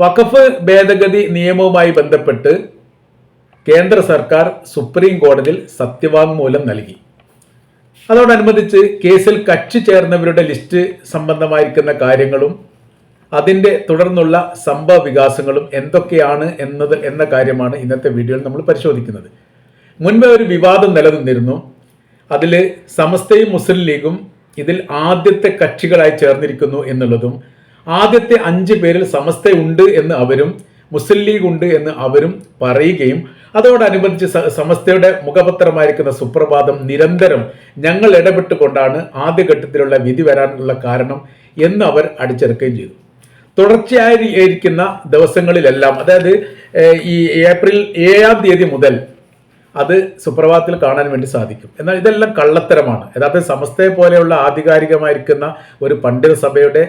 വഖഫ് ഭേദഗതി നിയമവുമായി ബന്ധപ്പെട്ട് കേന്ദ്ര സർക്കാർ സുപ്രീം കോടതിയിൽ സത്യവാങ്മൂലം നൽകി. അതോടനുബന്ധിച്ച് കേസിൽ കക്ഷി ചേർന്നവരുടെ ലിസ്റ്റ് സംബന്ധമായിരിക്കുന്ന കാര്യങ്ങളും അതിന്റെ തുടർന്നുള്ള സംഭവ വികാസങ്ങളും എന്തൊക്കെയാണ് എന്നത് എന്ന കാര്യമാണ് ഇന്നത്തെ വീഡിയോയിൽ നമ്മൾ പരിശോധിക്കുന്നത്. മുൻപേ ഒരു വിവാദം നിലനിന്നിരുന്നു. അതിൽ സമസ്തയും മുസ്ലിം ലീഗും ഇതിൽ ആദ്യത്തെ കക്ഷികളായി ചേർന്നിരിക്കുന്നു എന്നുള്ളതും ആദ്യത്തെ അഞ്ച് പേരിൽ സമസ്ത ഉണ്ട് എന്ന് അവരും മുസ്ലിം ലീഗ് ഉണ്ട് എന്ന് അവരും പറയുകയും അതോടനുബന്ധിച്ച് സമസ്തയുടെ മുഖപത്രമായിരിക്കുന്ന സുപ്രഭാതം നിരന്തരം ഞങ്ങൾ ഇടപെട്ടുകൊണ്ടാണ് ആദ്യഘട്ടത്തിലുള്ള വിധി വരാനുള്ള കാരണം എന്ന് അവർ അടിച്ചെടുക്കുകയും ചെയ്തു. തുടർച്ചയായിരിക്കുന്ന ദിവസങ്ങളിലെല്ലാം അതായത് ഈ ഏപ്രിൽ ഏഴാം തീയതി മുതൽ അത് സുപ്രഭാതത്തിൽ കാണാൻ വേണ്ടി സാധിക്കും. എന്നാൽ ഇതെല്ലാം കള്ളത്തരമാണ്. യഥാർത്ഥ സമസ്തയെ പോലെയുള്ള ആധികാരികമായിരിക്കുന്ന ഒരു പണ്ഡിത സഭയുടെ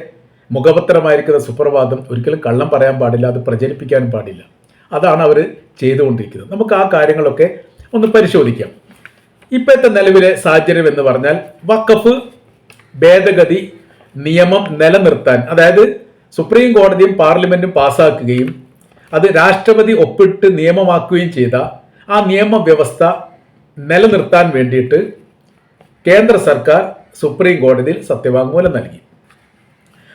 മുഖപത്രമായിരിക്കുന്ന സുപ്രഭാതം ഒരിക്കലും കള്ളം പറയാൻ പാടില്ല അത് പ്രചരിപ്പിക്കാനും പാടില്ല. അതാണ് അവർ ചെയ്തുകൊണ്ടിരിക്കുന്നത്. നമുക്ക് ആ കാര്യങ്ങളൊക്കെ ഒന്ന് പരിശോധിക്കാം. ഇപ്പോഴത്തെ നിലവിലെ സാഹചര്യം എന്ന് പറഞ്ഞാൽ വഖഫ് ഭേദഗതി നിയമം നിലനിർത്താൻ അതായത് സുപ്രീം കോടതിയും പാർലമെന്റും പാസ്സാക്കുകയും അത് രാഷ്ട്രപതി ഒപ്പിട്ട് നിയമമാക്കുകയും ചെയ്ത ആ നിയമവ്യവസ്ഥ നിലനിർത്താൻ വേണ്ടിയിട്ട് കേന്ദ്ര സർക്കാർ സുപ്രീം കോടതിയിൽ സത്യവാങ്മൂലം നൽകി.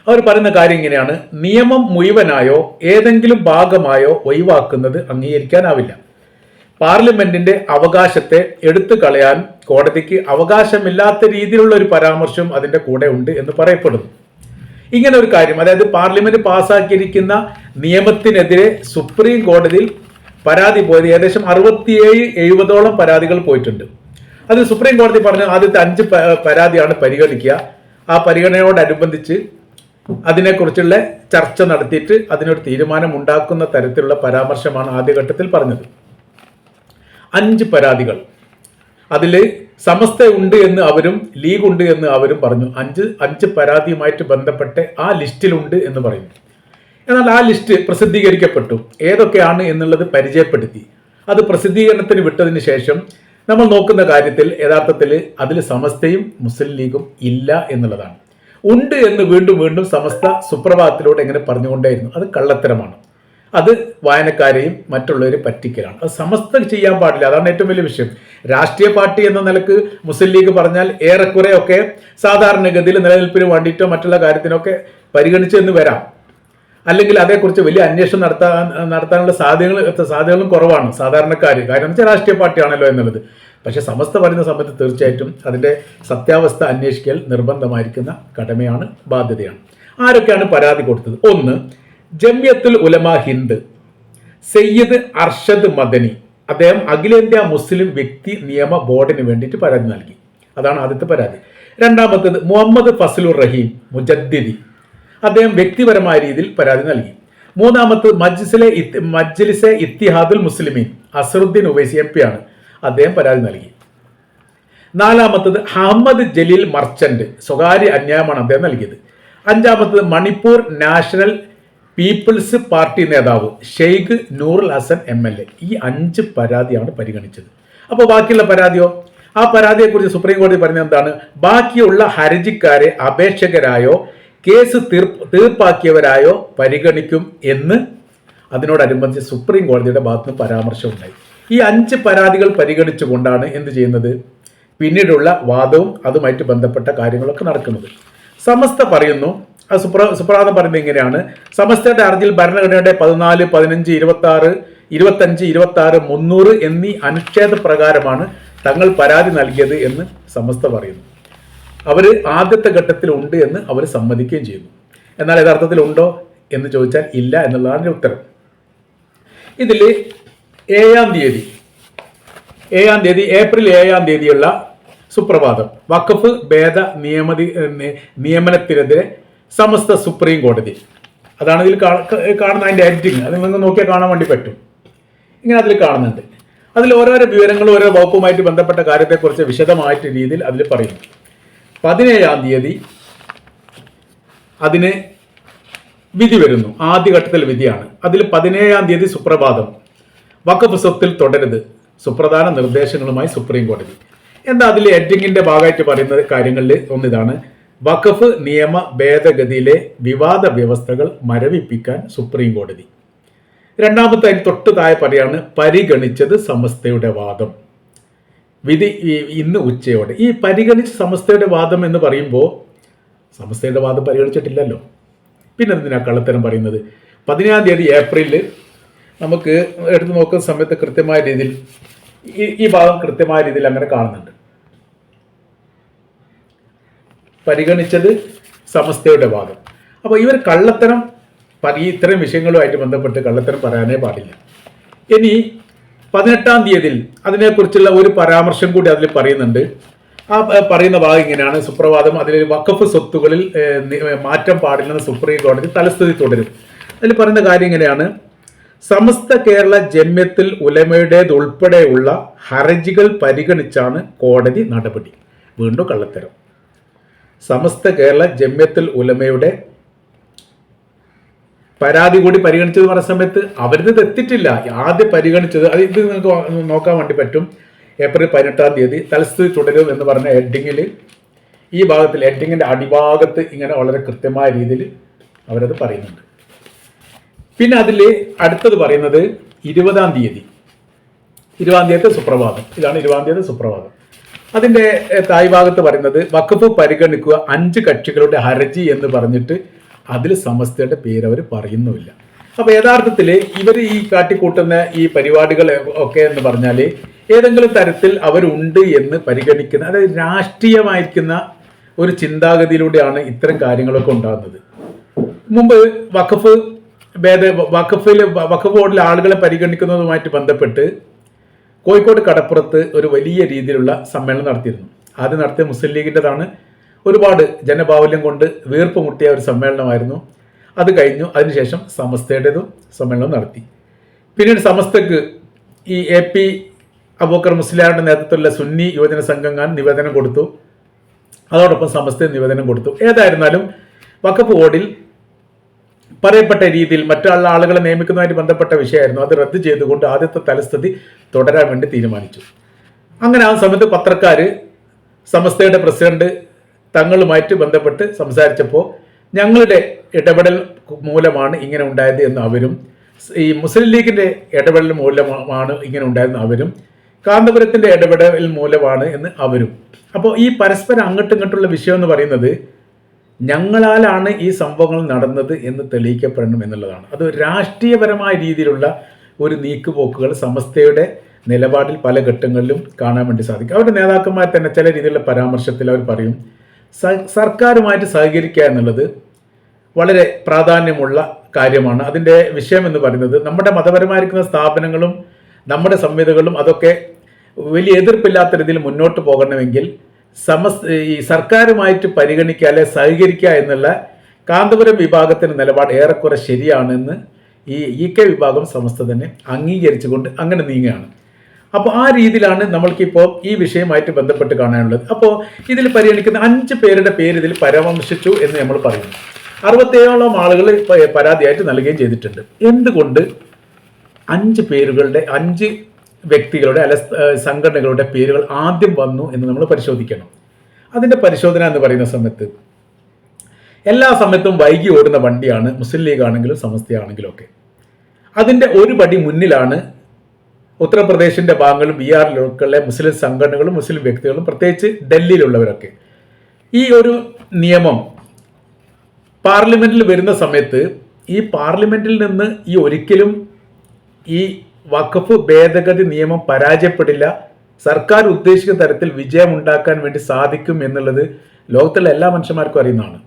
അവർ പറയുന്ന കാര്യം ഇങ്ങനെയാണ്. നിയമം മുഴുവനായോ ഏതെങ്കിലും ഭാഗമായോ ഒഴിവാക്കുന്നത് അംഗീകരിക്കാനാവില്ല. പാർലമെന്റിന്റെ അവകാശത്തെ എടുത്തു കളയാൻ കോടതിക്ക് അവകാശമില്ലാത്ത രീതിയിലുള്ള ഒരു പരാമർശം അതിന്റെ കൂടെ ഉണ്ട് എന്ന് പറയപ്പെടുന്നു. ഇങ്ങനെ ഒരു കാര്യം അതായത് പാർലമെന്റ് പാസ്സാക്കിയിരിക്കുന്ന നിയമത്തിനെതിരെ സുപ്രീം കോടതിയിൽ പരാതി പോയത് ഏകദേശം അറുപത്തിയേഴ് എഴുപതോളം പരാതികൾ പോയിട്ടുണ്ട്. അതിൽ സുപ്രീം കോടതി പറഞ്ഞ ആദ്യത്തെ അഞ്ച് പരാതിയാണ് പരിഗണിക്കുക. ആ പരിഗണനയോടനുബന്ധിച്ച് അതിനെക്കുറിച്ചുള്ള ചർച്ച നടത്തിയിട്ട് അതിനൊരു തീരുമാനം ഉണ്ടാക്കുന്ന തരത്തിലുള്ള പരാമർശമാണ് ആദ്യഘട്ടത്തിൽ പറഞ്ഞത്. അഞ്ച് പരാതികൾ. അതിൽ സമസ്ത ഉണ്ട് എന്ന് അവരും ലീഗ് ഉണ്ട് എന്ന് അവരും പറഞ്ഞു. അഞ്ച് അഞ്ച് പരാതിയുമായിട്ട് ബന്ധപ്പെട്ട് ആ ലിസ്റ്റിലുണ്ട് എന്ന് പറയുന്നു. എന്നാൽ ആ ലിസ്റ്റ് പ്രസിദ്ധീകരിക്കപ്പെട്ടു. ഏതൊക്കെയാണ് എന്നുള്ളത് പരിചയപ്പെടുത്തി. അത് പ്രസിദ്ധീകരണത്തിന് വിട്ടതിന് ശേഷം നമ്മൾ നോക്കുന്ന കാര്യത്തിൽ യഥാർത്ഥത്തിൽ അതിൽ സമസ്തയും മുസ്ലിം ലീഗും ഇല്ല എന്നുള്ളതാണ്. ഉണ്ട് എന്ന് വീണ്ടും വീണ്ടും സമസ്ത സുപ്രഭാതത്തിലൂടെ എങ്ങനെ പറഞ്ഞുകൊണ്ടേയിരുന്നു. അത് കള്ളത്തരമാണ്. അത് വായനക്കാരെയും മറ്റുള്ളവരെ പറ്റിക്കലാണ്. അത് സമസ്ത ചെയ്യാൻ പാടില്ല. അതാണ് ഏറ്റവും വലിയ വിഷയം. രാഷ്ട്രീയ പാർട്ടി എന്ന നിലയ്ക്ക് മുസ്ലിം ലീഗ് പറഞ്ഞാൽ ഏറെക്കുറെ ഒക്കെ സാധാരണഗതിയിൽ നിലനിൽപ്പിന് വേണ്ടിയിട്ടോ മറ്റുള്ള കാര്യത്തിനൊക്കെ പരിഗണിച്ചെന്ന് വരാം. അല്ലെങ്കിൽ അതേക്കുറിച്ച് വലിയ അന്വേഷണം നടത്താൻ നടത്താനുള്ള സാധ്യതകൾ സാധ്യതകളും കുറവാണ് സാധാരണക്കാർ എന്ന് വെച്ചാൽ രാഷ്ട്രീയ പാർട്ടിയാണല്ലോ എന്നുള്ളത്. പക്ഷേ സമസ്ത പറയുന്ന സമയത്ത് തീർച്ചയായിട്ടും അതിന്റെ സത്യാവസ്ഥ അന്വേഷിക്കൽ നിർബന്ധമായിരിക്കുന്ന കടമയാണ് ബാധ്യതയാണ്. ആരൊക്കെയാണ് പരാതി കൊടുത്തത്? ഒന്ന് ജമ്യത്തുൽ ഉലമ ഹിന്ദ് സയ്യിദ് അർഷദ് മദനി. അദ്ദേഹം അഖിലേന്ത്യാ മുസ്ലിം വ്യക്തി നിയമ ബോർഡിന് വേണ്ടിയിട്ട് പരാതി നൽകി. അതാണ് ആദ്യത്തെ പരാതി. രണ്ടാമത്തത് മുഹമ്മദ് ഫസലുർ റഹീം മുജദ്ദിദി. അദ്ദേഹം വ്യക്തിപരമായ രീതിയിൽ പരാതി നൽകി. മൂന്നാമത്തത് മജ്ലിസെ ഇത്തിഹാദുൽ മുസ്ലിമീൻ അസറുദ്ദീൻ ഉവൈസി എം പി ആണ്. അദ്ദേഹം പരാതി നൽകി. നാലാമത്തത് അഹമ്മദ് ജലീൽ മർച്ചന്റ് സ്വകാര്യ അന്യായമാണ് അദ്ദേഹം നൽകിയത്. അഞ്ചാമത്തത് മണിപ്പൂർ നാഷണൽ പീപ്പിൾസ് പാർട്ടി നേതാവ് Sheikh Noorul Hasan M L A. ഈ അഞ്ച് പരാതിയാണ് പരിഗണിച്ചത്. അപ്പോൾ ബാക്കിയുള്ള പരാതിയോ? ആ പരാതിയെക്കുറിച്ച് സുപ്രീം കോടതി പറഞ്ഞത് എന്താണ്? ബാക്കിയുള്ള ഹർജിക്കാരെ അപേക്ഷകരായോ കേസ് തീർപ്പ് തീർപ്പാക്കിയവരായോ പരിഗണിക്കും എന്ന് അതിനോടനുബന്ധിച്ച് സുപ്രീം കോടതിയുടെ ഭാഗത്തുനിന്ന് പരാമർശം ഉണ്ടായി ഈ അഞ്ച് പരാതികൾ പരിഗണിച്ചുകൊണ്ടാണ് എന്ത് ചെയ്യുന്നത്? പിന്നീടുള്ള വാദവും അതുമായിട്ട് ബന്ധപ്പെട്ട കാര്യങ്ങളൊക്കെ നടക്കുന്നത്. സമസ്ത പറയുന്നു സുപ്ര സുപ്രാതം പറയുന്നത് ഇങ്ങനെയാണ്. സമസ്തയുടെ ഹർജിയിൽ ഭരണഘടനയുടെ പതിനാല് പതിനഞ്ച് ഇരുപത്തി ആറ് ഇരുപത്തഞ്ച് ഇരുപത്തി ആറ് മുന്നൂറ് എന്നീ അനുച്ഛേദ പ്രകാരമാണ് തങ്ങൾ പരാതി നൽകിയത് എന്ന് സമസ്ത പറയുന്നു. അവർ ആദ്യത്തെ ഘട്ടത്തിൽ ഉണ്ട് എന്ന് അവർ സമ്മതിക്കുകയും ചെയ്യുന്നു. എന്നാൽ യഥാർത്ഥത്തിൽ ഉണ്ടോ എന്ന് ചോദിച്ചാൽ ഇല്ല എന്നുള്ളതാണ് ഉത്തരം. ഇതിൽ ഏഴാം തീയതി. ഏഴാം തീയതി ഏപ്രിൽ ഏഴാം തീയതിയുള്ള സുപ്രഭാതം. വഖഫ് ഭേദ നിയമതി നിയമനത്തിനെതിരെ സമസ്ത സുപ്രീം കോടതി. അതാണ് ഇതിൽ കാണുന്ന അതിന്റെ എഡിറ്റിംഗ് അത് നിങ്ങൾക്ക് നോക്കിയാൽ കാണാൻ വേണ്ടി പറ്റും. ഇങ്ങനെ അതിൽ കാണുന്നുണ്ട്. അതിൽ ഓരോരോ വിവരങ്ങളും ഓരോ വകുപ്പുമായിട്ട് ബന്ധപ്പെട്ട കാര്യത്തെക്കുറിച്ച് വിശദമായിട്ട് രീതിയിൽ അതിൽ പറയുന്നു. പതിനേഴാം തീയതി അതിന് വിധി വരുന്നു. ആദ്യഘട്ടത്തിൽ വിധിയാണ്. അതിൽ പതിനേഴാം തീയതി സുപ്രഭാതം. വഖഫ് സ്വത്തിൽ തുടരുത്. സുപ്രധാന നിർദ്ദേശങ്ങളുമായി സുപ്രീം കോടതി. എന്താ അതിൽ എഡിങ്ങിന്റെ ഭാഗമായിട്ട് പറയുന്ന കാര്യങ്ങളിൽ ഒന്നിതാണ്? വഖഫ് നിയമ ഭേദഗതിയിലെ വിവാദ വ്യവസ്ഥകൾ മരവിപ്പിക്കാൻ സുപ്രീം കോടതി. രണ്ടാമത്തെ അതിന് തൊട്ട് താഴെ പറയാണ് പരിഗണിച്ചത് സമസ്തയുടെ വാദം. വിധി ഇന്ന് ഉച്ചയോടെ. ഈ പരിഗണിച്ച സമസ്തയുടെ വാദം എന്ന് പറയുമ്പോൾ സമസ്തയുടെ വാദം പരിഗണിച്ചിട്ടില്ലല്ലോ. പിന്നെ എന്തിനാ കള്ളത്തരം പറയുന്നത്? പതിനാം തീയതി ഏപ്രിലിൽ നമുക്ക് എടുത്തു നോക്കുന്ന സമയത്ത് കൃത്യമായ രീതിയിൽ ഈ ഭാഗം കൃത്യമായ രീതിയിൽ അങ്ങനെ കാണുന്നുണ്ട്. പരിഗണിച്ചത് സമസ്തയുടെ ഭാഗം. അപ്പോൾ ഇവർ കള്ളത്തരം ഈ ഇത്തരം വിഷയങ്ങളുമായിട്ട് ബന്ധപ്പെട്ട് കള്ളത്തരം പറയാനേ പാടില്ല. ഇനി പതിനെട്ടാം തീയതിയിൽ അതിനെക്കുറിച്ചുള്ള ഒരു പരാമർശം കൂടി അതിൽ പറയുന്നുണ്ട്. ആ പറയുന്ന ഭാഗം ഇങ്ങനെയാണ്. സുപ്രഭാതം അതിൽ വക്കഫ് സ്വത്തുകളിൽ മാറ്റം പാടില്ലെന്ന് സുപ്രീം കോടതി തലസ്ഥിതി തുടരും. അതിൽ പറയുന്ന കാര്യം ഇങ്ങനെയാണ്. സമസ്ത കേരള ജമ്യത്തിൽ ഉലമയുടേതുൾപ്പെടെയുള്ള ഹർജികൾ പരിഗണിച്ചാണ് കോടതി നടപടി. വീണ്ടും കള്ളത്തരം. സമസ്ത കേരള ജമ്യത്തിൽ ഉലമയുടെ പരാതി കൂടി പരിഗണിച്ചത് പറഞ്ഞ സമയത്ത് അവരിത് എത്തിയിട്ടില്ല ആദ്യം പരിഗണിച്ചത് അത് ഇത് നിങ്ങൾക്ക് നോക്കാൻ വേണ്ടി പറ്റും. ഏപ്രിൽ പതിനെട്ടാം തീയതി തലസ്ഥിതി തുടരും എന്ന് പറഞ്ഞ ഹെഡിങ്ങിൽ ഈ ഭാഗത്തിൽ ഹെഡിങ്ങിന്റെ അടിഭാഗത്ത് ഇങ്ങനെ വളരെ കൃത്യമായ രീതിയിൽ അവരത് പറയുന്നുണ്ട്. പിന്നെ അതിൽ അടുത്തത് പറയുന്നത് ഇരുപതാം തീയതി. ഇരുപതാം തീയതി സുപ്രഭാതം. ഇതാണ് ഇരുപതാം തീയതി സുപ്രഭാതം. അതിന്റെ തായ് ഭാഗത്ത് പറയുന്നത് വഖഫ് പരിഗണിക്കുക അഞ്ച് കക്ഷികളുടെ ഹർജി എന്ന് പറഞ്ഞിട്ട് അതിൽ സമസ്തയുടെ പേര് അവർ പറയുന്നുമില്ല. അപ്പോൾ യഥാർത്ഥത്തിൽ ഇവർ ഈ കാട്ടിക്കൂട്ടുന്ന ഈ പരിപാടികൾ ഒക്കെ എന്ന് പറഞ്ഞാൽ ഏതെങ്കിലും തരത്തിൽ അവരുണ്ട് എന്ന് പരിഗണിക്കുന്ന അതായത് രാഷ്ട്രീയമായിരിക്കുന്ന ഒരു ചിന്താഗതിയിലൂടെയാണ് ഇത്തരം കാര്യങ്ങളൊക്കെ ഉണ്ടാകുന്നത്. മുമ്പ് വഖഫ് വഖഫിൽ വഖഫ് ബോർഡിലെ ആളുകളെ പരിഗണിക്കുന്നതുമായിട്ട് ബന്ധപ്പെട്ട് കോഴിക്കോട് കടപ്പുറത്ത് ഒരു വലിയ രീതിയിലുള്ള സമ്മേളനം നടത്തിയിരുന്നു. ആദ്യം നടത്തിയ മുസ്ലിം ലീഗിന്റെതാണ് ഒരുപാട് ജനബാഹുല്യം കൊണ്ട് വീർപ്പ് മുട്ടിയ ഒരു സമ്മേളനമായിരുന്നു. അത് കഴിഞ്ഞു അതിനുശേഷം സമസ്തയുടേതും സമ്മേളനം നടത്തി. പിന്നീട് സമസ്തക്ക് ഈ എ പി അബൂക്കർ മുസ്ലിയാരുടെ നേതൃത്വത്തിലുള്ള സുന്നി യുവജന സംഘങ്ങൾ നിവേദനം കൊടുത്തു. അതോടൊപ്പം സമസ്ത നിവേദനം കൊടുത്തു. ഏതായിരുന്നാലും വക്കപ്പ് ബോർഡിൽ പറയപ്പെട്ട രീതിയിൽ മറ്റുള്ള ആളുകളെ നിയമിക്കുന്നതുമായിട്ട് ബന്ധപ്പെട്ട വിഷയമായിരുന്നു. അത് റദ്ദ് ചെയ്തുകൊണ്ട് ആദ്യത്തെ തലസ്ഥിതി തുടരാൻ വേണ്ടി തീരുമാനിച്ചു. അങ്ങനെ ആ സമയത്ത് പത്രക്കാർ സമസ്തയുടെ പ്രസിഡന്റ് തങ്ങളുമായിട്ട് ബന്ധപ്പെട്ട് സംസാരിച്ചപ്പോൾ ഞങ്ങളുടെ ഇടപെടൽ മൂലമാണ് ഇങ്ങനെ ഉണ്ടായത് എന്ന് അവരും ഈ മുസ്ലിം ലീഗിന്റെ ഇടപെടൽ മൂലമാണ് ഇങ്ങനെ ഉണ്ടായതെന്ന് അവരും കാന്തപുരത്തിന്റെ ഇടപെടൽ മൂലമാണ് എന്ന് അവരും. അപ്പോൾ ഈ പരസ്പരം അങ്ങോട്ടും ഇങ്ങോട്ടുള്ള വിഷയം എന്ന് പറയുന്നത് ഞങ്ങളാലാണ് ഈ സംഭവങ്ങൾ നടന്നത് എന്ന് തെളിയിക്കപ്പെടണം എന്നുള്ളതാണ്. അത് രാഷ്ട്രീയപരമായ രീതിയിലുള്ള ഒരു നീക്കുപോക്കുകൾ സമസ്തയുടെ നിലപാടിൽ പല ഘട്ടങ്ങളിലും കാണാൻ വേണ്ടി സാധിക്കും. അവരുടെ നേതാക്കന്മാർ തന്നെ ചില രീതിയിലുള്ള പരാമർശത്തിൽ അവർ പറയും സർക്കാരുമായിട്ട് സഹകരിക്കുക എന്നുള്ളത് വളരെ പ്രാധാന്യമുള്ള കാര്യമാണ്. അതിന്റെ വിഷയം എന്ന് പറയുന്നത് നമ്മുടെ മതപരമായിരിക്കുന്ന സ്ഥാപനങ്ങളും നമ്മുടെ സംഹിതകളും അതൊക്കെ വലിയ എതിർപ്പില്ലാത്ത രീതിയിൽ മുന്നോട്ട് പോകണമെങ്കിൽ സമസ് ഈ സർക്കാരുമായിട്ട് പരിഗണിക്കുക അല്ലെ സഹകരിക്കുക എന്നുള്ള കാന്തപുരം വിഭാഗത്തിന്റെ നിലപാട് ഏറെക്കുറെ ശരിയാണെന്ന് ഈ ഇ കെ വിഭാഗം സമസ്ത തന്നെ അംഗീകരിച്ചുകൊണ്ട് അങ്ങനെ നീങ്ങുകയാണ്. അപ്പോൾ ആ രീതിയിലാണ് നമ്മൾക്കിപ്പോൾ ഈ വിഷയമായിട്ട് ബന്ധപ്പെട്ട് കാണാനുള്ളത്. അപ്പോൾ ഇതിൽ പരിഗണിക്കുന്ന അഞ്ച് പേരുടെ പേര് ഇതിൽ പരാമർശിച്ചു എന്ന് നമ്മൾ പറയുന്നു. അറുപത്തേഴോളം ആളുകൾ പരാതിയായിട്ട് നൽകുകയും ചെയ്തിട്ടുണ്ട്. എന്തുകൊണ്ട് അഞ്ച് പേരുകളുടെ അഞ്ച് വ്യക്തികളുടെ അല്ല സംഘടനകളുടെ പേരുകൾ ആദ്യം വന്നു എന്ന് നമ്മൾ പരിശോധിക്കണം. അതിന്റെ പരിശോധന എന്ന് പറയുന്ന സമയത്ത് എല്ലാ സമയത്തും വൈകി ഓടുന്ന വണ്ടിയാണ് മുസ്ലിം ലീഗ് ആണെങ്കിലും സമസ്തയാണെങ്കിലും ഒക്കെ. അതിന്റെ ഒരു പടി മുന്നിലാണ് ഉത്തർപ്രദേശിന്റെ ഭാഗങ്ങളും ബീഹാറിലൊക്കെയുള്ള മുസ്ലിം സംഘടനകളും മുസ്ലിം വ്യക്തികളും പ്രത്യേകിച്ച് ഡൽഹിയിലുള്ളവരൊക്കെ. ഈ ഒരു നിയമം പാർലമെന്റിൽ വരുന്ന സമയത്ത് ഈ പാർലമെന്റിൽ നിന്ന് ഈ ഒരിക്കലും ഈ വഖഫ് ഭേദഗതി നിയമം പരാജയപ്പെടില്ല. സർക്കാർ ഉദ്ദേശിക്കുന്ന തരത്തിൽ വിജയം ഉണ്ടാക്കാൻ വേണ്ടി സാധിക്കും എന്നുള്ളത് ലോകത്തിലെ എല്ലാ മനുഷ്യന്മാർക്കും അറിയുന്നതാണ്.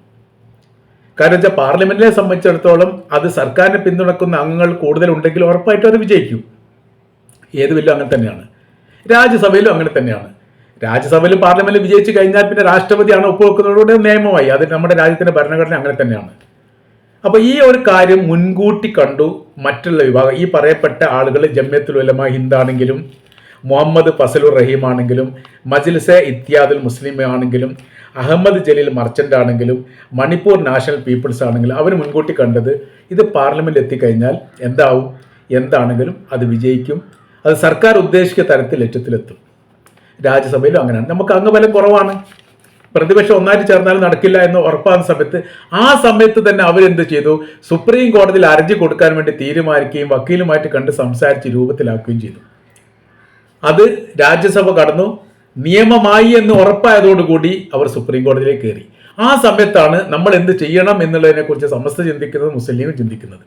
കാരണം വെച്ചാൽ പാർലമെന്റിനെ സംബന്ധിച്ചിടത്തോളം അത് സർക്കാരിനെ പിന്തുണക്കുന്ന അംഗങ്ങൾ കൂടുതൽ ഉണ്ടെങ്കിൽ ഉറപ്പായിട്ടും അത് വിജയിക്കും. ഏത് ബില്ലും അങ്ങനെ തന്നെയാണ്. രാജ്യസഭയിലും അങ്ങനെ തന്നെയാണ്. രാജ്യസഭയിലും പാർലമെന്റിൽ വിജയിച്ചു കഴിഞ്ഞാൽ പിന്നെ രാഷ്ട്രപതിയാണ് ഒപ്പുവെക്കുന്നതോടെ നിയമമായി. അത് നമ്മുടെ രാജ്യത്തിന്റെ ഭരണഘടന അങ്ങനെ തന്നെയാണ്. അപ്പൊ ഈ ഒരു കാര്യം മുൻകൂട്ടി കണ്ടു മറ്റുള്ള വിഭാഗം. ഈ പറയപ്പെട്ട ആളുകൾ ജമ്യത്തുൽ ഉലമ ഹിന്ദാണെങ്കിലും മുഹമ്മദ് ഫസലുർ റഹീം ആണെങ്കിലും മജ്ലിസെ ഇത്യാദുൽ മുസ്ലിം ആണെങ്കിലും അഹമ്മദ് ജലീൽ മർച്ചന്റ് ആണെങ്കിലും മണിപ്പൂർ നാഷണൽ പീപ്പിൾസ് ആണെങ്കിലും അവർ മുൻകൂട്ടി കണ്ടത് ഇത് പാർലമെന്റിൽ എത്തിക്കഴിഞ്ഞാൽ എന്താവും എന്താണെങ്കിലും അത് വിജയിക്കും. അത് സർക്കാർ ഉദ്ദേശിച്ച തരത്തിൽ ലക്ഷ്യത്തിലെത്തും. രാജ്യസഭയിലും അങ്ങനെയാണ്. നമുക്ക് അംഗബലം കുറവാണ്. പ്രതിപക്ഷം ഒന്നായിട്ട് ചേർന്നാലും നടക്കില്ല എന്ന് ഉറപ്പാകുന്ന സമയത്ത് ആ സമയത്ത് തന്നെ അവരെന്ത് ചെയ്തു? സുപ്രീം കോടതിയിൽ അർജി കൊടുക്കാൻ വേണ്ടി തീരുമാനിക്കുകയും വക്കീലുമായിട്ട് കണ്ട് സംസാരിച്ച് രൂപത്തിലാക്കുകയും ചെയ്തു. അത് രാജ്യസഭ കടന്നു. നിയമമായി എന്ന് ഉറപ്പായതോടുകൂടി അവർ സുപ്രീം കോടതിയിലേക്ക് കയറി. ആ സമയത്താണ് നമ്മൾ എന്ത് ചെയ്യണം എന്നുള്ളതിനെ കുറിച്ച് സമസ്ത ചിന്തിക്കുന്നത് മുസ്ലിം ലീഗ് ചിന്തിക്കുന്നത്.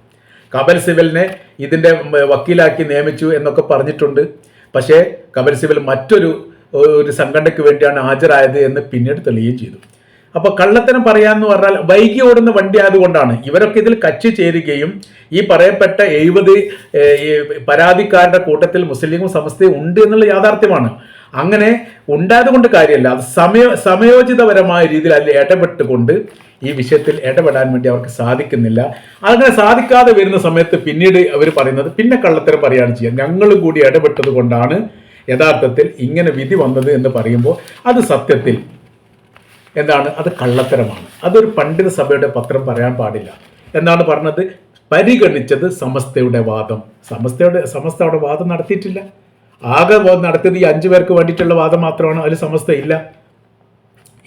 കപിൽ സിബലിനെ ഇതിന്റെ വക്കീലാക്കി നിയമിച്ചു എന്നൊക്കെ പറഞ്ഞിട്ടുണ്ട്. പക്ഷേ കപിൽ സിബൽ മറ്റൊരു ഒരു സംഘടനയ്ക്ക് വേണ്ടിയാണ് ഹാജരായത് എന്ന് പിന്നീട് തെളിയുകയും ചെയ്തു. അപ്പൊ കള്ളത്തരം പറയാന്ന് പറഞ്ഞാൽ വൈകി ഓടുന്ന വണ്ടി ആയതുകൊണ്ടാണ്. ഇവരൊക്കെ ഇതിൽ കച്ചി ചേരുകയും ഈ പറയപ്പെട്ട എഴുപത് പരാതിക്കാരുടെ കൂട്ടത്തിൽ മുസ്ലിം സമസ്തി ഉണ്ട് എന്നുള്ള യാഥാർത്ഥ്യമാണ്. അങ്ങനെ ഉണ്ടായത് കൊണ്ട് കാര്യമല്ല. അത് സമയ സമയോചിതപരമായ രീതിയിൽ അതിൽ ഇടപെട്ടുകൊണ്ട് ഈ വിഷയത്തിൽ ഇടപെടാൻ വേണ്ടി അവർക്ക് സാധിക്കുന്നില്ല. അങ്ങനെ സാധിക്കാതെ വരുന്ന സമയത്ത് പിന്നീട് അവർ പറയുന്നത് പിന്നെ കള്ളത്തരം പറയുകയാണ് ചെയ്യുക. ഞങ്ങൾ കൂടി ഇടപെട്ടത് കൊണ്ടാണ് യഥാർത്ഥത്തിൽ ഇങ്ങനെ വിധി വന്നത് എന്ന് പറയുമ്പോൾ അത് സത്യത്തിൽ എന്താണ്? അത് കള്ളത്തരമാണ്. അതൊരു പണ്ഡിത സഭയുടെ പത്രം പറയാൻ പാടില്ല. എന്നാണ് പറഞ്ഞത്? പരിഗണിച്ചത് സമസ്തയുടെ വാദം. സമസ്തയുടെ സമസ്ത അവിടെ വാദം നടത്തിയിട്ടില്ല. ആകെ നടത്തിയത് ഈ അഞ്ചു പേർക്ക് വേണ്ടിയിട്ടുള്ള വാദം മാത്രമാണ്. അതിൽ സമസ്ത ഇല്ല.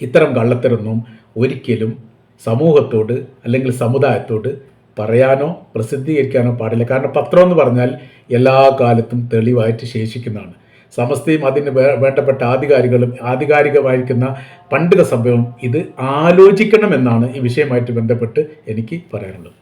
ഇത്തരം കള്ളത്തരൊന്നും ഒരിക്കലും സമൂഹത്തോട് അല്ലെങ്കിൽ സമുദായത്തോട് പറയാനോ പ്രസിദ്ധീകരിക്കാനോ പാടില്ല. കാരണം പത്രം എന്ന് പറഞ്ഞാൽ എല്ലാ കാലത്തും തെളിവായിട്ട് ശേഷിക്കുന്നതാണ്. സമസ്തയും അതിന് വേണ്ടപ്പെട്ട ആധികാരികളും ആധികാരികമായിരിക്കുന്ന പണ്ഡിത സഭയും ഇത് ആലോചിക്കണമെന്നാണ് ഈ വിഷയമായിട്ട് ബന്ധപ്പെട്ട് എനിക്ക് പറയാനുള്ളത്.